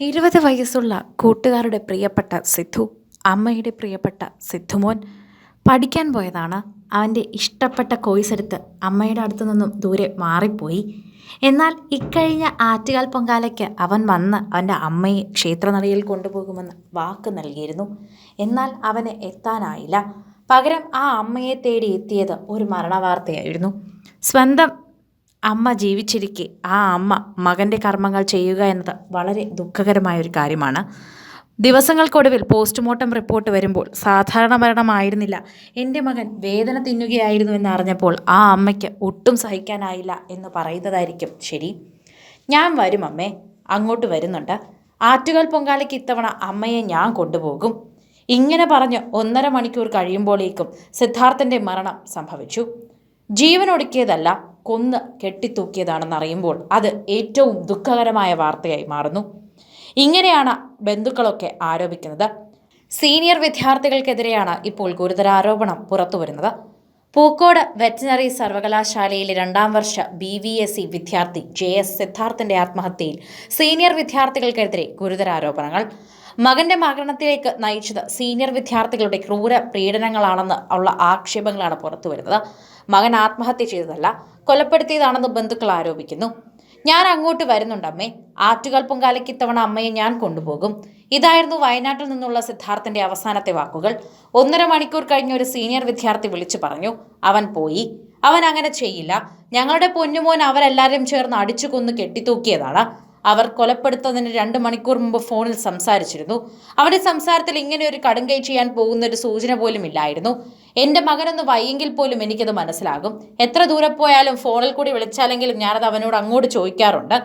ഇരുപത് വയസ്സുള്ള കൂട്ടുകാരുടെ പ്രിയപ്പെട്ട സിദ്ധു അമ്മയുടെ പ്രിയപ്പെട്ട സിദ്ധുമോൻ പഠിക്കാൻ പോയതാണ്. അവന്റെ ഇഷ്ടപ്പെട്ട കോഴ്സ് എടുത്ത് അമ്മയുടെ അടുത്തു നിന്നും ദൂരെ മാറിപ്പോയി. എന്നാൽ ഇക്കഴിഞ്ഞ ആറ്റുകാൽ പൊങ്കാലയ്ക്ക് അവൻ വന്ന് അവന്റെ അമ്മയെ ക്ഷേത്രനടയിൽ കൊണ്ടുപോകുമെന്ന് വാക്ക് നൽകിയിരുന്നു. എന്നാൽ അവന് എത്താനായില്ല. പകരം ആ അമ്മയെ തേടി എത്തിയത് ഒരു മരണവാർത്തയായിരുന്നു. സ്വന്തം അമ്മ ജീവിച്ചിരിക്കെ. ആ അമ്മ മകന്റെ കർമ്മങ്ങൾ ചെയ്യുക എന്നത് വളരെ ദുഃഖകരമായ ഒരു കാര്യമാണ്. ദിവസങ്ങൾക്കൊടുവിൽ പോസ്റ്റ്മോർട്ടം റിപ്പോർട്ട് വരുമ്പോൾ സാധാരണ മരണമായിരുന്നില്ല. എന്റെ മകൻ വേദന തിന്നുകയായിരുന്നു എന്ന് അറിഞ്ഞപ്പോൾ ആ അമ്മയ്ക്ക് ഒട്ടും സഹിക്കാനായില്ല എന്ന് പറയുന്നതായിരിക്കും ശരി. ഞാൻ വരും അമ്മേ. അങ്ങോട്ട് വരുന്നുണ്ട്. ആറ്റുകാൽ പൊങ്കാലയ്ക്ക് ഇത്തവണ അമ്മയെ ഞാൻ കൊണ്ടുപോകും. ഇങ്ങനെ പറഞ്ഞ് ഒന്നര മണിക്കൂർ കഴിയുമ്പോഴേക്കും സിദ്ധാർത്ഥന്റെ മരണം സംഭവിച്ചു. ജീവനൊടുക്കിയതല്ല കൊന്ന് കെട്ടിത്തൂക്കിയതാണെന്ന് അറിയുമ്പോൾ അത് ഏറ്റവും ദുഃഖകരമായ വാർത്തയായി മാറുന്നു. ഇങ്ങനെയാണ് ബന്ധുക്കളൊക്കെ ആരോപിക്കുന്നത്. സീനിയർ വിദ്യാർത്ഥികൾക്കെതിരെയാണ് ഇപ്പോൾ ഗുരുതര ഗുരുതരാരോപണം പുറത്തുവരുന്നത് പൂക്കോട് വെറ്റിനറി സർവകലാശാലയിലെ രണ്ടാം വർഷ ബി വി എസ് സി വിദ്യാർത്ഥി ജെ എസ് സിദ്ധാർത്ഥിന്റെ ആത്മഹത്യയിൽ സീനിയർ വിദ്യാർത്ഥികൾക്കെതിരെ ഗുരുതരാരോപണങ്ങൾ മകന്റെ മരണത്തിലേക്ക് നയിച്ചത് സീനിയർ വിദ്യാർത്ഥികളുടെ ക്രൂര പീഡനങ്ങളാണെന്ന് ഉള്ള ആക്ഷേപങ്ങളാണ് പുറത്തുവരുന്നത് മകൻ ആത്മഹത്യ ചെയ്തതല്ല കൊലപ്പെടുത്തിയതാണെന്ന് ബന്ധുക്കൾ ആരോപിക്കുന്നു. ഞാൻ അങ്ങോട്ട് വരുന്നുണ്ടമ്മേ ആറ്റുകാൽ പൊങ്കാലയ്ക്ക് ഇത്തവണ അമ്മയെ ഞാൻ കൊണ്ടുപോകും. ഇതായിരുന്നു വയനാട്ടിൽ നിന്നുള്ള സിദ്ധാർത്ഥന്റെ അവസാനത്തെ വാക്കുകൾ. ഒന്നര മണിക്കൂർ കഴിഞ്ഞ ഒരു സീനിയർ വിദ്യാർത്ഥി വിളിച്ചു പറഞ്ഞു അവൻ പോയി. അവൻ അങ്ങനെ ചെയ്യില്ല. ഞങ്ങളുടെ പൊന്നുമോൻ അവരെല്ലാവരും ചേർന്ന് അടിച്ചു കൊന്ന് കെട്ടിത്തൂക്കിയതാണ്. അവർ കൊലപ്പെടുത്തുന്നതിന് രണ്ട് മണിക്കൂർ മുമ്പ് ഫോണിൽ സംസാരിച്ചിരുന്നു. അവരുടെ സംസാരത്തിൽ ഇങ്ങനെ ഒരു കടുങ്കൈ ചെയ്യാൻ പോകുന്ന ഒരു സൂചന പോലും ഇല്ലായിരുന്നു. എന്റെ മകനൊന്ന് വയ്യെങ്കിൽ പോലും എനിക്കത് മനസ്സിലാകും. എത്ര ദൂരെ പോയാലും ഫോണിൽ കൂടി വിളിച്ചാലെങ്കിലും ഞാനത് അവനോട് അങ്ങോട്ട് ചോദിക്കാറുണ്ട്.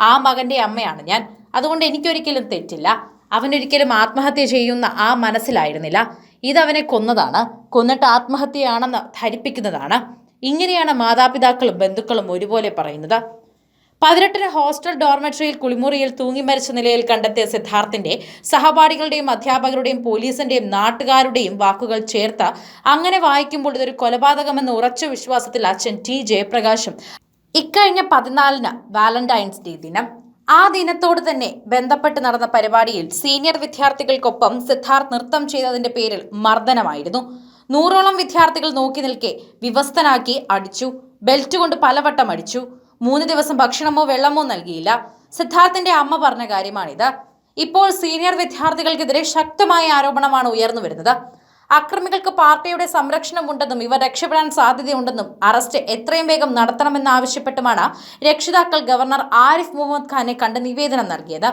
ആ മകന്റെ അമ്മയാണ് ഞാൻ. അതുകൊണ്ട് എനിക്കൊരിക്കലും തെറ്റില്ല. അവനൊരിക്കലും ആത്മഹത്യ ചെയ്യുന്ന ആ മനസ്സിലായിരുന്നില്ല. ഇതവനെ കൊന്നതാണ്. കൊന്നിട്ട് ആത്മഹത്യയാണെന്ന് ധരിപ്പിക്കുന്നതാണ്. ഇങ്ങനെയാണ് മാതാപിതാക്കളും ബന്ധുക്കളും ഒരുപോലെ പറയുന്നത്. പതിനെട്ടിന് ഹോസ്റ്റൽ ഡോർമെട്രിയിൽ കുളിമുറിയിൽ തൂങ്ങി മരിച്ച നിലയിൽ കണ്ടെത്തിയ സിദ്ധാർത്ഥിന്റെ സഹപാഠികളുടെയും അധ്യാപകരുടെയും പോലീസിന്റെയും നാട്ടുകാരുടെയും വാക്കുകൾ ചേർത്ത് അങ്ങനെ വായിക്കുമ്പോൾ ഇതൊരു കൊലപാതകമെന്ന ഉറച്ച വിശ്വാസത്തിൽ അച്ഛൻ ടി ജയപ്രകാശും ഇക്കഴിഞ്ഞ പതിനാലിന് വാലന്റൈൻസ് ഡേ ദിനം. ആ ദിനത്തോട് തന്നെ ബന്ധപ്പെട്ട് നടന്ന പരിപാടിയിൽ സീനിയർ വിദ്യാർത്ഥികൾക്കൊപ്പം സിദ്ധാർത്ഥ് നൃത്തം ചെയ്തതിന്റെ പേരിൽ മർദ്ദനമായിരുന്നു. നൂറോളം വിദ്യാർത്ഥികൾ നോക്കി നിൽക്കെ വിവസ്തനാക്കി അടിച്ചു. ബെൽറ്റ് കൊണ്ട് പലവട്ടം അടിച്ചു. മൂന്ന് ദിവസം ഭക്ഷണമോ വെള്ളമോ നൽകിയില്ല. സിദ്ധാർത്ഥിന്റെ അമ്മ പറഞ്ഞ കാര്യമാണിത്. ഇപ്പോൾ സീനിയർ വിദ്യാർത്ഥികൾക്കെതിരെ ശക്തമായ ആരോപണമാണ് ഉയർന്നു വരുന്നത്. അക്രമികൾക്ക് പാർട്ടിയുടെ സംരക്ഷണമുണ്ടെന്നും ഇവർ രക്ഷപ്പെടാൻ സാധ്യതയുണ്ടെന്നും അറസ്റ്റ് എത്രയും വേഗം നടത്തണമെന്നാവശ്യപ്പെട്ടുമാണ് രക്ഷിതാക്കൾ ഗവർണർ ആരിഫ് മുഹമ്മദ് ഖാനെ കണ്ട് നിവേദനം നൽകിയത്.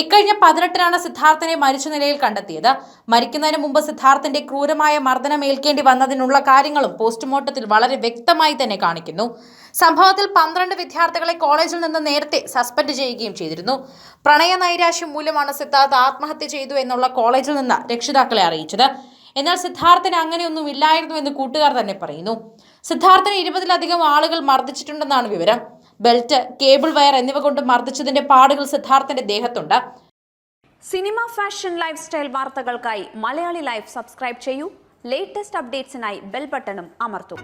ഇക്കഴിഞ്ഞ പതിനെട്ടിനാണ് സിദ്ധാർത്ഥനെ മരിച്ച നിലയിൽ കണ്ടെത്തിയത്. മരിക്കുന്നതിന് മുമ്പ് സിദ്ധാർത്ഥന്റെ ക്രൂരമായ മർദ്ദനം ഏൽക്കേണ്ടി വന്നതിനുള്ള കാര്യങ്ങളും പോസ്റ്റ്മോർട്ടത്തിൽ വളരെ വ്യക്തമായി തന്നെ കാണിക്കുന്നു. സംഭവത്തിൽ പന്ത്രണ്ട് വിദ്യാർത്ഥികളെ കോളേജിൽ നിന്ന് നേരത്തെ സസ്പെൻഡ് ചെയ്യുകയും ചെയ്തിരുന്നു. പ്രണയ നൈരാശ്യം മൂലമാണ് സിദ്ധാർത്ഥ് ആത്മഹത്യ ചെയ്തു എന്നുള്ള കോളേജിൽ നിന്ന് രക്ഷിതാക്കളെ അറിയിച്ചത്. എന്നാൽ സിദ്ധാർത്ഥന് അങ്ങനെയൊന്നും ഇല്ലായിരുന്നു എന്ന് കൂട്ടുകാർ തന്നെ പറയുന്നു. സിദ്ധാർത്ഥനെ ഇരുപതിലധികം ആളുകൾ മർദ്ദിച്ചിട്ടുണ്ടെന്നാണ് വിവരം. ബെൽറ്റ് കേബിൾ വയർ എന്നിവ കൊണ്ട് മർദ്ദിച്ചതിന്റെ പാടുകൾ സിദ്ധാർത്ഥന്റെ ദേഹത്തുണ്ട്. സിനിമ ഫാഷൻ ലൈഫ് സ്റ്റൈൽ വാർത്തകൾക്കായി മലയാളി ലൈഫ് സബ്സ്ക്രൈബ് ചെയ്യൂ. ലേറ്റസ്റ്റ് അപ്ഡേറ്റ്സിനായി ബെൽ ബട്ടണും അമർത്തും.